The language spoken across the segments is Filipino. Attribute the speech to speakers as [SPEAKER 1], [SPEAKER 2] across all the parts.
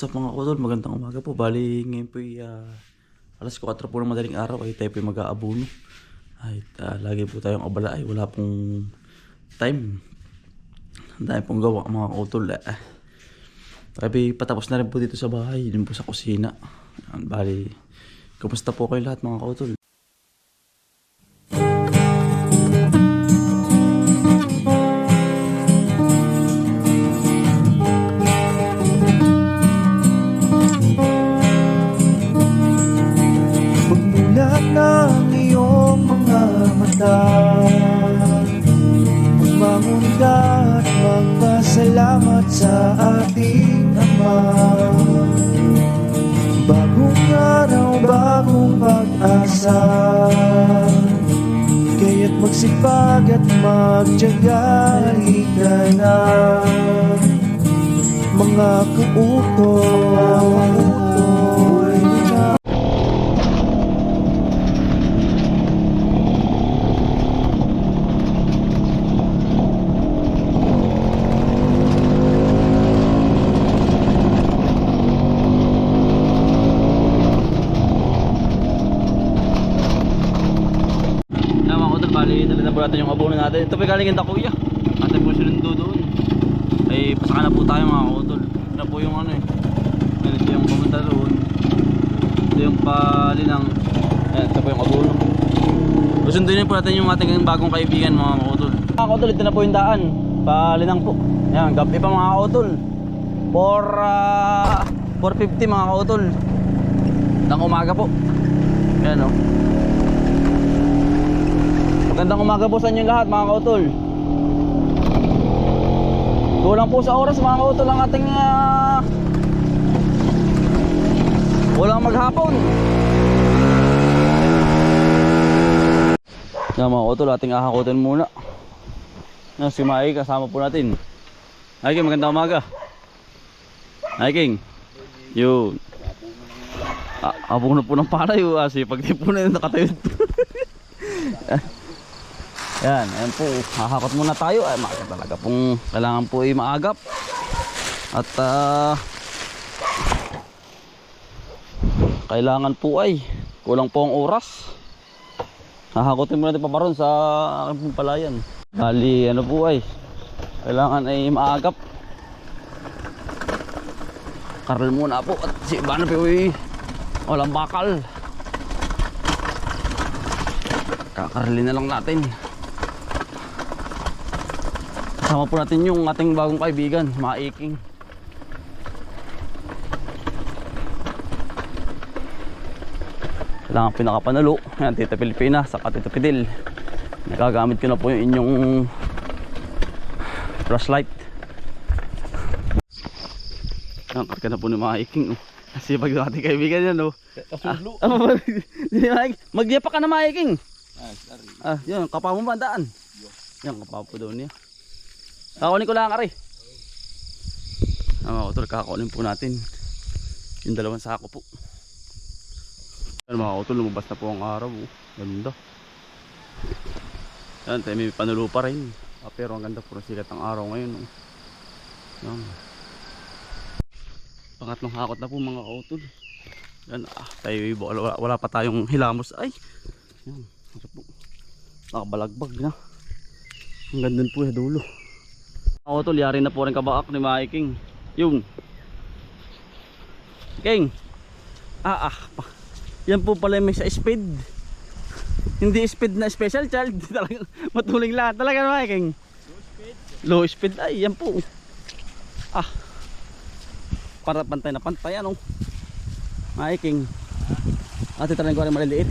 [SPEAKER 1] What's up mga kutol? Magandang umaga po. Bali ngayon po ay ah, alas 4 po ng madaling araw ay tayo po ay mag-aabuno. Ay, ah, lagi po tayong abala ay wala pong time. Ang dami pong gawa mga kutol. Eh. Sabi, patapos na rin po dito sa bahay. Dun po sa kusina. Bali, kumusta po kayo lahat mga kutol?
[SPEAKER 2] Bagong pag-asa. Kaya't magsipag at magtyaga Halika na. Mga kautoy
[SPEAKER 1] Yan mga kutol, bali dali na po natin yung abono natin. Ito po galing yung kuya. Atin po sinundo doon. Ay, pasaka na po tayo mga kutol. Ito na po yung ano eh. Ito yung pumunta doon. Ito yung palinang. Yan, ito po yung abono. Susundin po natin yung ating bagong kaibigan mga kutol. Mga kutol, ito na po yung daan. Palinang po. Yan, gabi pa mga kutol. For, ah, 450 mga kutol. Nang umaga po. Yan oh. Magandang umaga po sa inyo lahat mga kautol. Kulang po sa oras mga kautol ang ating uh, Walang maghapon. Yan mga kautol ating ahakotin muna. Yan si Mai kasama po natin. Hi King magandang umaga. Hi King Yun. Ah, abong na po ng palay oh, kasi pag di po na yun nakatayo Yan, ayan po. Hahakot muna tayo. Ay, maaga talaga pong kailangan po ay maagap. At ah, kailangan po ay kulang po ang oras. Hahakotin muna natin pa ron sa aking palayan. Bali, ano po ay kailangan ay maagap. Karl muna po at si Ivana po ay walang bakal. Kakarlin na lang natin. Kasama po natin yung ating bagong kaibigan, Maiking. Kailangan pinakapanalo. Yan, Tita Pilipina, saka Tita Pidil. Nagagamit ko na po yung inyong flashlight. Yan, karga na po ni Maiking. Oh. Kasi pag yung ating kaibigan yan, oh.
[SPEAKER 3] Kasulo.
[SPEAKER 1] Ah, Magyapa ka na Maiking.
[SPEAKER 3] Ah.
[SPEAKER 1] Ah, yun, kapa mo ba ang daan? Yan, kapa po daw niya. Kakunin ko lang, Ari. Ah, mga utol, kakunin po natin. Yung dalawang sako po. Yan, mga utol, lumabas na po ang araw. Oh. Ganda. Yan, tayo may panulo pa rin. Ah, pero ang ganda po ng sikat ng araw ngayon. Oh. Pangatlong hakot na po mga kautol. Yan, ah, tayo, wala, wala pa tayong hilamos. Ay, yan. Po. Nakabalagbag na. Ang ganda po sa dulo. Ako tol, yari na po rin kabaak ni Mike King. Yung. King. Ah, ah. Yan po pala may sa speed. Hindi speed na special child. Talagang matuling lahat. Talaga na Mike King. Low speed. Ay, yan po. Ah. Para pantay na pantay. Ano? Mike King. Ate talagang ko rin maliliit.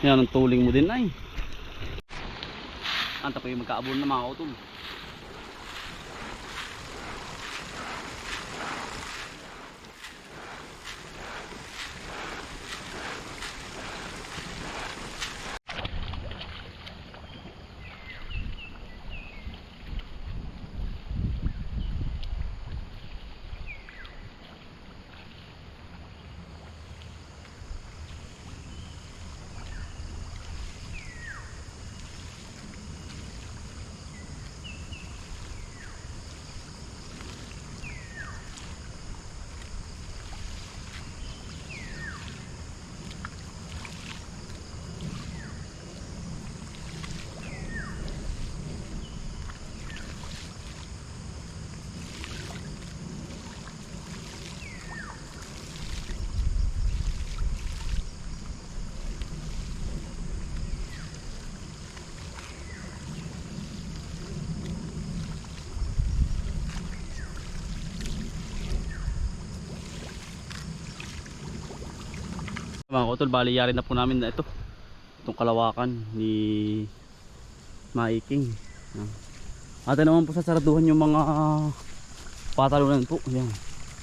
[SPEAKER 1] Yan ang tuling mo din ay. Anta pa yung magkaabon na mga utol. Mga kutol, bali yari na po namin na ito. Itong kalawakan ni Maiking. Yan. Ate naman po sa saraduhan yung mga patalunan po. Yan.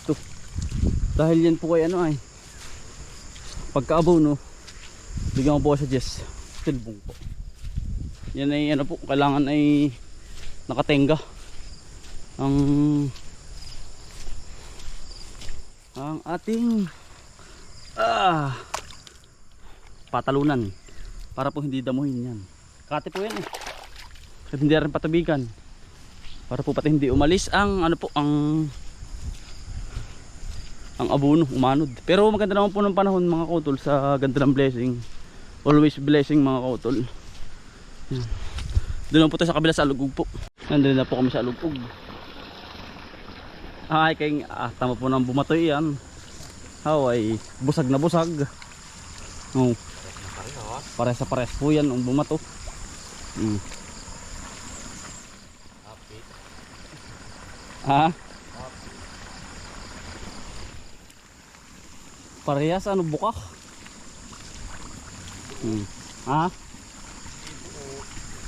[SPEAKER 1] Ito. Dahil yan po ay ano ay pagkaabono bigyan ko po sa Jess silbong po yan ay ano po kailangan ay nakatenga ang ang ating ah patalunan. Para po hindi damuhin yan. Kati po yan eh. At hindi rin patubigan. Para po pati hindi umalis ang ano po ang ang abono umanod. Pero maganda naman po ng panahon mga kautol sa ganda ng blessing. Always blessing mga kautol. Yan. doon lang po tayo sa kabila sa alugog po. Nandun na po kami sa alugog ay kay ah, tama po nang bumatoy yan. Haway, busag na busag. Oh. Pares sa pares po yan ang bumato mm. ha Parehas ano buka? Hmm. Ha?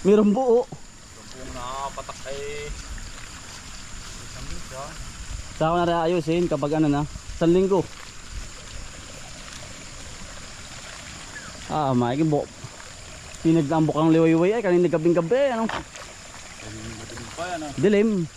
[SPEAKER 1] Meron buo.
[SPEAKER 3] Kung nakapatak ay isang minsa.
[SPEAKER 1] Sa ako na ayusin kapag ano na, isang linggo. Ah, maiging buo. Pinagtambok ang liwayway ay kanina gabing gabi. Ano?
[SPEAKER 3] Ah.
[SPEAKER 1] Dilim.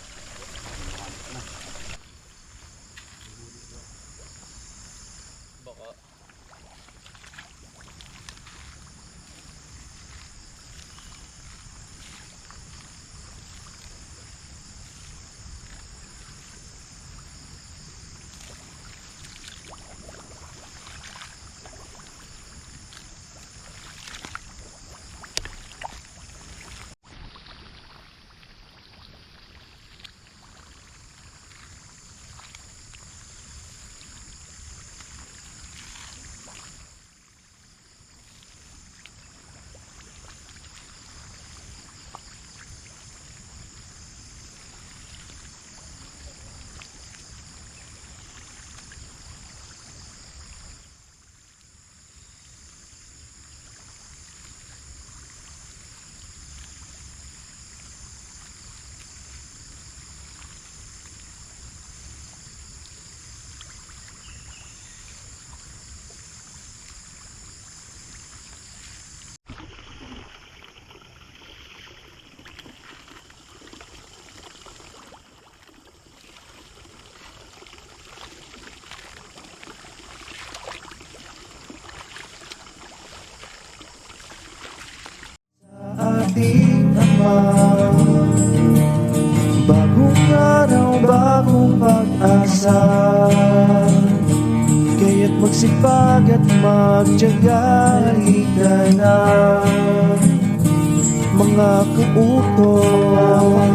[SPEAKER 2] Ating Ama Bagong araw, bagong pag-asa. Kaya't magsipag at magtyaga Halika na. Mga kuutos